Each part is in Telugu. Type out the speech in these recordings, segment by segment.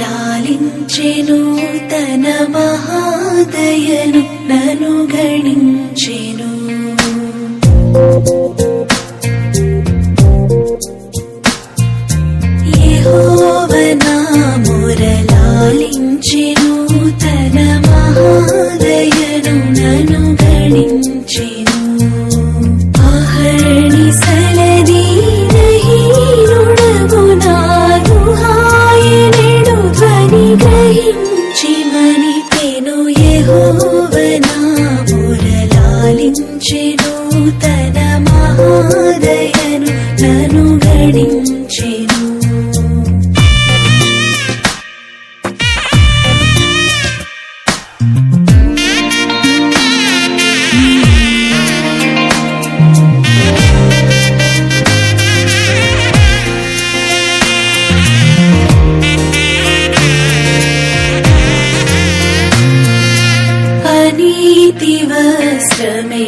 లాలించెను తన మహాదయను నూతనమా? అనీతి వస్త్రమెడలించెను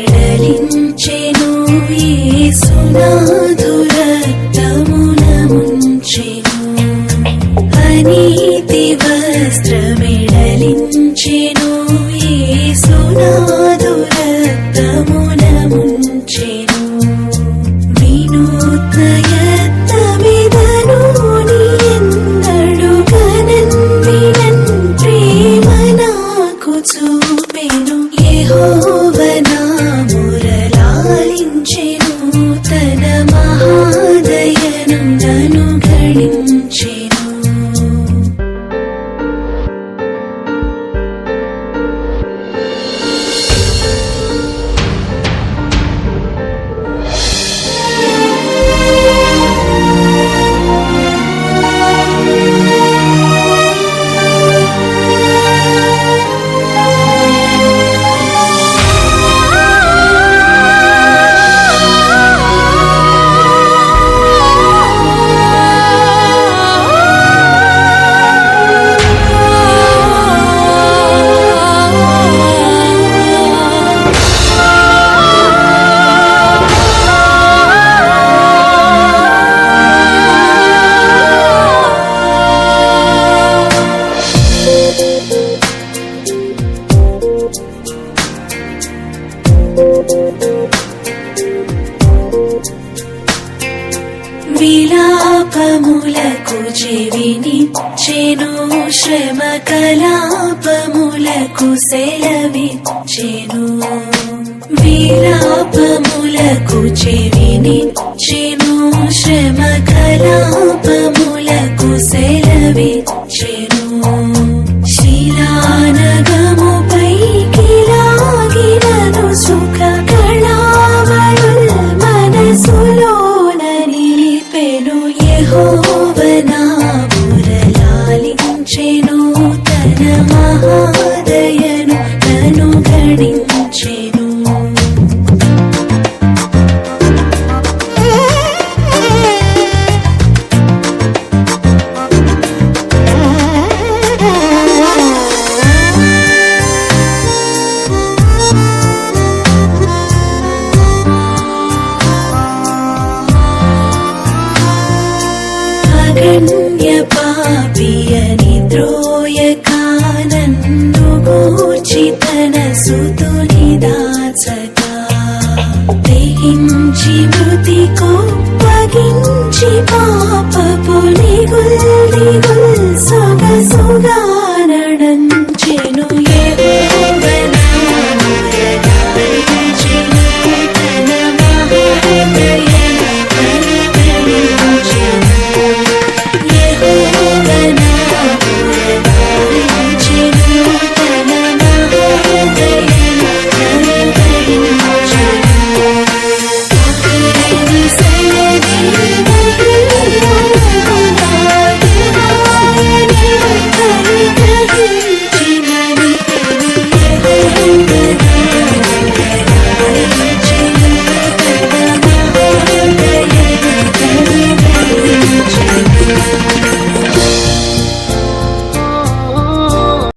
యేసునాథురక్తమున ముంచెను అనీతి వస్త్రమెడలించెను యేసునాథురక్తమున ముంచెను వినూత్న యత్నమిదను విలాపములకు చెవినిచ్చెను శ్రమ కలాపములకు సెలవిచ్చెను. విలాపములకు చెవినిచ్చెను శ్రమ కలాపములకు సెలవిచ్చెను. మహాదయను నను గణించెను అగణ్య పాపియని ద్రోయక తెగించి మృతి కొప్పగించి పాపపు నిగుల్